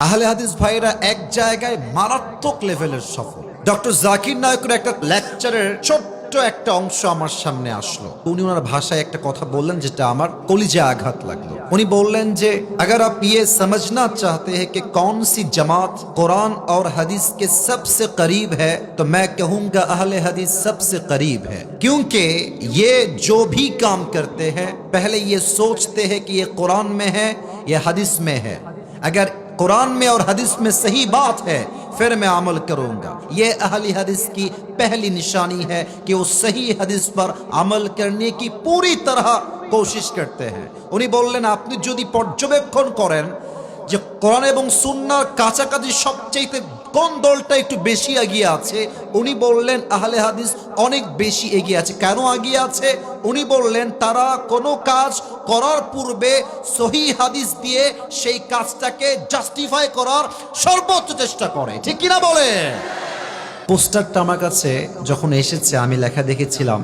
আহলে হাদিস ভাইরা এক জায়গায় মারাত্মক লেভেলের সফল ডক্টর জাকির নায়কের একটা লেকচারের ছোট্ট একটা অংশ আমার সামনে আসলো উনি ওনার ভাষায় একটা কথা বললেন যেটা আমার কলিজে আঘাত লাগলো উনি বললেন যে अगर आप ये समझना चाहते हैं कि कौन सी जमात कुरान और हदीस के सबसे करीब है तो मैं कहूंगा अहले हदीस सबसे करीब है क्योंकि ये जो भी काम करते हैं पहले ये सोचते हैं कि ये कुरान में है या हदीस में है अगर قرآن میں اور حدیث میں صحیح بات ہے، پھر میں عمل کروں گا۔ یہ اہل حدیث کی پہلی نشانی ہے کہ وہ صحیح حدیث پر عمل کرنے کی پوری طرح کوشش کرتے ہیں۔ انہیں دی پر جو بے کھن کریں جو قرآن ابن سننا کاشا کا جی شب چاہیتے কোন দলটা একটু বেশি এগিয়ে আছে? উনি বললেন, আহলে হাদিস অনেক বেশি এগিয়ে আছে। কেন এগিয়ে আছে? উনি বললেন, তারা কোনো কাজ করার পূর্বে সহি হাদিস দিয়ে সেই কাজটাকে জাস্টিফাই করার সর্বোচ্চ চেষ্টা করে। ঠিক কিনা বলে পোস্টারটা আমার কাছে যখন এসেছে, আমি লেখা দেখেছিলাম,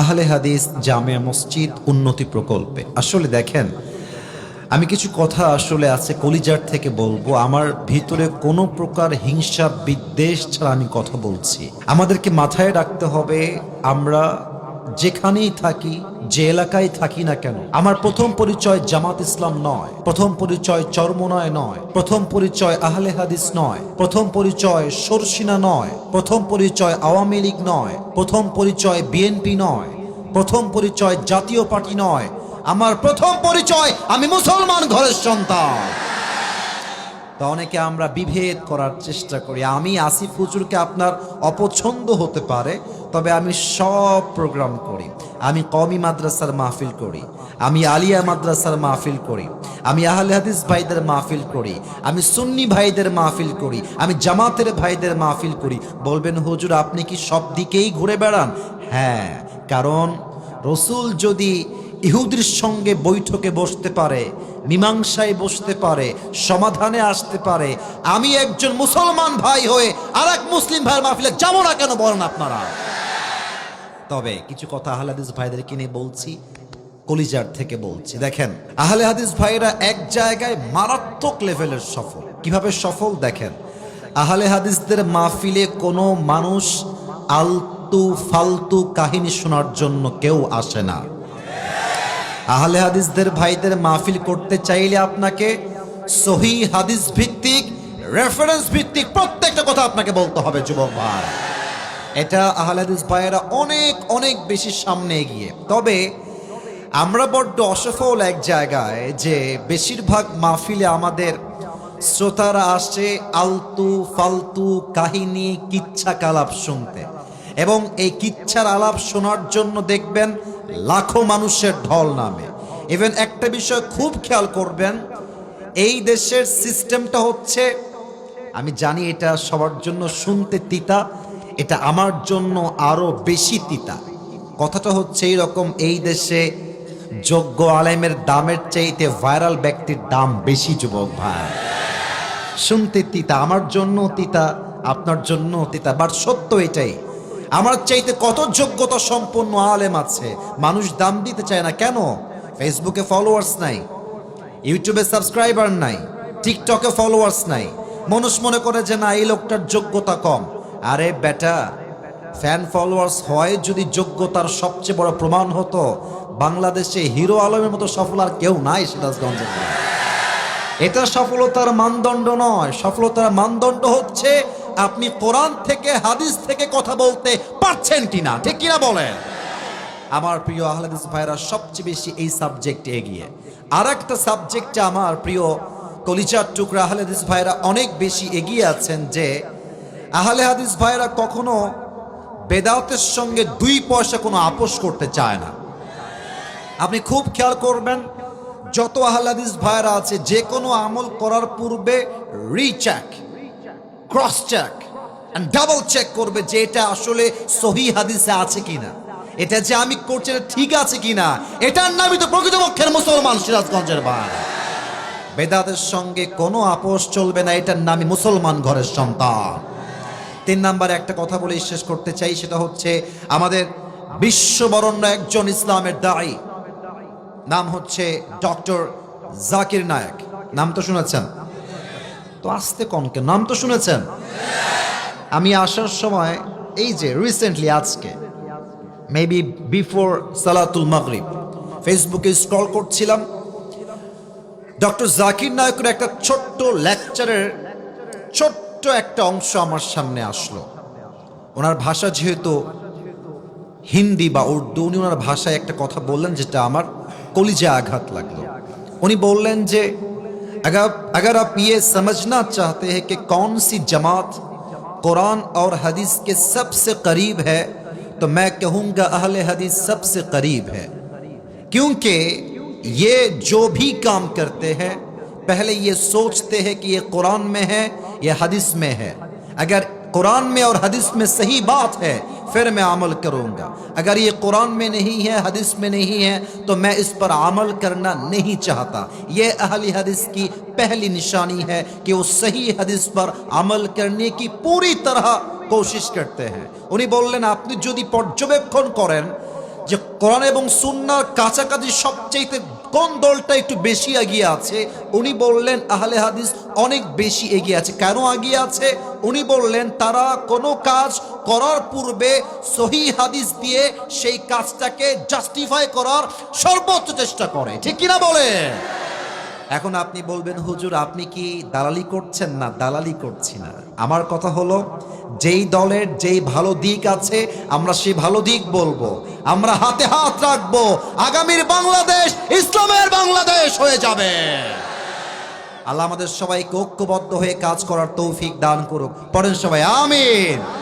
আহলে হাদিস জামে মসজিদ উন্নতি প্রকল্পে। আসলে দেখেন আমি কিছু কথা আসলে আছে কলিজার থেকে বলব। আমার ভিতরে কোনো প্রকার হিংসা, বিদ্বেষ ছাড়া আমি কথা বলছি। আমাদেরকে মাথায় রাখতে হবে, আমরা যেখানেই থাকি, যে এলাকায় থাকি না কেন, আমার প্রথম পরিচয় জামাত ইসলাম নয়, প্রথম পরিচয় চরমনায় নয়, প্রথম পরিচয় আহলে হাদিস নয়, প্রথম পরিচয় সরসিনা নয়, প্রথম পরিচয় আওয়ামী লীগ নয়, প্রথম পরিচয় বিএনপি নয়, প্রথম পরিচয় জাতীয় পার্টি নয় আমার প্রথম পরিচয়, আমি মুসলমান ঘরের সন্তান। তা অনেকে আমরা বিভেদ করার চেষ্টা করি। আমি আসিফ হুজুরকে আপনার অপছন্দ হতে পারে, তবে আমি সব প্রোগ্রাম করি। আমি কমি মাদ্রাসার মাহফিল করি, আমি আলিয়া মাদ্রাসার মাহফিল করি, আমি আহলে হাদিস ভাইদের মাহফিল করি, আমি সুন্নি ভাইদের মাহফিল করি, আমি জামাতের ভাইদের মাহফিল করি। বলবেন, হুজুর, আপনি কি সব দিকেই ঘুরে বেড়ান? হ্যাঁ কারণ রসুল যদি ইহুদির সঙ্গে বৈঠকে বসতে পারে, মীমাংসায় বসতে পারে, সমাধানে আসতে পারে, আমি একজন মুসলমান ভাই হয়ে আর এক মুসলিম ভাইয়ের মাহফিলে যাব না কেন বলেন আপনারা? তবে কিছু কথা আহলে হাদিস ভাইদেরকে নিয়ে বলছি, কলিজার থেকে বলছি। দেখেন, আহলে হাদিস ভাইরা এক জায়গায় মারাত্মক লেভেলের সফল। কীভাবে সফল? দেখেন, আহলে হাদিসদের মাহফিলে কোনো মানুষ আলতু ফালতু কাহিনী শোনার জন্য কেউ আসে না। আহলে হাদিসদের ভাইদের মাহফিল করতে চাইলে আপনাকে সহি হাদিস ভিত্তিক রেফারেন্স ভিত্তিক প্রত্যেকটা কথা আপনাকে বলতে হবে, যুবক ভাই। এটা আহলে হাদিস ভাইয়েরা অনেক অনেক বেশি সামনে এগিয়ে। তবে আমরা বড্ড অসফল এক জায়গায় যে বেশিরভাগ মাহফিলে আমাদের শ্রোতারা আসে আলতু, ফালতু কাহিনী কিচ্ছা কালাপ শুনতে। এবং এই কিচ্ছার আলাপ শোনার জন্য দেখবেন লাখো মানুষের ঢল নামে। ইভেন একটা বিষয় খুব খেয়াল করবেন, এই দেশের সিস্টেমটা হচ্ছে, আমি জানি এটা সবার জন্য শুনতে তিতা, এটা আমার জন্য আরও বেশি তিতা। কথাটা হচ্ছে এইরকম, এই দেশে যোগ্য আলেমের দামের চাইতে ভাইরাল ব্যক্তির দাম বেশি, যুবক ভাই। শুনতে তিতা, আমার জন্য তিতা, আপনার জন্য তিতা বাট সত্য এটাই। আমার চাইতে কত যোগ্যতা সম্পন্ন আলেম আছে? মানুষ দাম দিতে চায় না। কেন? ফেসবুকে ফলোয়ার্স নাই। ইউটিউবে সাবস্ক্রাইবার নাই। টিকটকে ফলোয়ার্স নাই। মানুষ মনে করে যে, না, এই লোকটার যোগ্যতা কম। আরে বেটা ফ্যান ফলোয়ার্স হয় যদি যোগ্যতার সবচেয়ে বড় প্রমাণ হতো, বাংলাদেশে হিরো আলমের মতো সফল আর কেউ নাই সিরাজগঞ্জে। এটা সফলতার মানদণ্ড নয়। সফলতার মানদণ্ড হচ্ছে আপনি কোরআন থেকে, হাদিস থেকে কথা বলতে পারছেন কিনা? ঠিক কিনা বলেন? আমার প্রিয় আহলাদিস ভাইরা সবচেয়ে বেশি এই সাবজেক্টে এগিয়ে। আর একটা সাবজেক্টে আমার প্রিয় কলিজার টুকরা আহলে ভাইরা অনেক বেশি এগিয়ে আছেন যে, আহলে হাদিস ভাইরা কখনো বেদাতের সঙ্গে দুই পয়সা কোনো আপোষ করতে চায় না। আপনি খুব খেয়াল করবেন, যত আহলাদিস ভাইরা আছে, যে কোনো আমল করার পূর্বে recheck cross check double check করবে যে এটা আসলে সহি হাদিসে আছে কিনা। এটা যে আমি করছি এটা ঠিক আছে কিনা। এটার নামই তো প্রকৃতপক্ষের মুসলমান সিরাজগঞ্জের ভাই। বেদাতের সঙ্গে কোনো আপোষ চলবে না, এটার নামই মুসলমান ঘরের সন্তান। তিন নাম্বারে একটা কথা বলে শেষ করতে চাই, সেটা হচ্ছে আমাদের বিশ্ববরণ্য একজন ইসলামের দায়ী। নাম হচ্ছে ডক্টর জাকির নায়ক। নাম তো শুনেছেন? তো আসতে কনকে, নাম তো শুনেছেন? আমি আসার সময়, এই যে রিসেন্টলি আজকে মেবি বিফোর সালাতুল মাগরিব ফেসবুকে স্ক্রল করছিলাম ডক্টর জাকির নায়কের একটা ছোট্ট লেকচারের ছোট্ট একটা অংশ আমার সামনে আসলো। ওনার ভাষা যেহেতু হিন্দি বা উর্দু, উনি ওনার ভাষায় একটা কথা বললেন, যেটা আমার কলিজে আঘাত লাগল। উনি বললেন যে اگر اگر آپ یہ سمجھنا چاہتے ہیں کہ کون سی جماعت قرآن اور حدیث کے سب سے قریب ہے، تو میں کہوں گا اہل حدیث سب سے قریب ہے۔ کیونکہ یہ جو بھی کام کرتے ہیں، پہلے یہ سوچتے ہیں کہ یہ قرآن میں ہے یا حدیث میں ہے۔ اگر قرآن میں اور حدیث میں صحیح بات ہے، پھر میں عمل کروں گا۔ اگر یہ قرآن میں نہیں ہے، حدیث میں نہیں ہے، تو میں اس پر عمل کرنا نہیں چاہتا۔ یہ اہل حدیث کی پہلی نشانی ہے کہ وہ صحیح حدیث پر عمل کرنے کی پوری طرح کوشش کرتے ہیں۔ انہیں بولیں آپ جدی পর্যবেক্ষণ করেন سننا কোরআন کا সুন্নার কাছাকাছি সবচেয়ে কোন দলটা একটু বেশি এগিয়ে আছে? উনি বললেন, আহলে হাদিস অনেক বেশি এগিয়ে আছে। কেন এগিয়ে আছে? উনি বললেন, তারা কোনো কাজ করার পূর্বে সহি হাদিস দিয়ে সেই কাজটাকে জাস্টিফাই করার সর্বোচ্চ চেষ্টা করে। ঠিক কিনা বলে এখন আপনি বলবেন, হুজুর, আপনি কি দালালি করছেন? না, দালালি করছি না। আমার কথা হলো যেই দলের যেই ভালো দিক আছে, আমরা সেই ভালো দিক বলব। আমরা হাতে হাত রাখব। আগামীর বাংলাদেশ ইসলামের বাংলাদেশ হয়ে যাবে। আল্লাহ আমাদের সবাইকে ঐক্যবদ্ধ হয়ে কাজ করার তৌফিক দান করুক। পরেন সবাই, আমিন।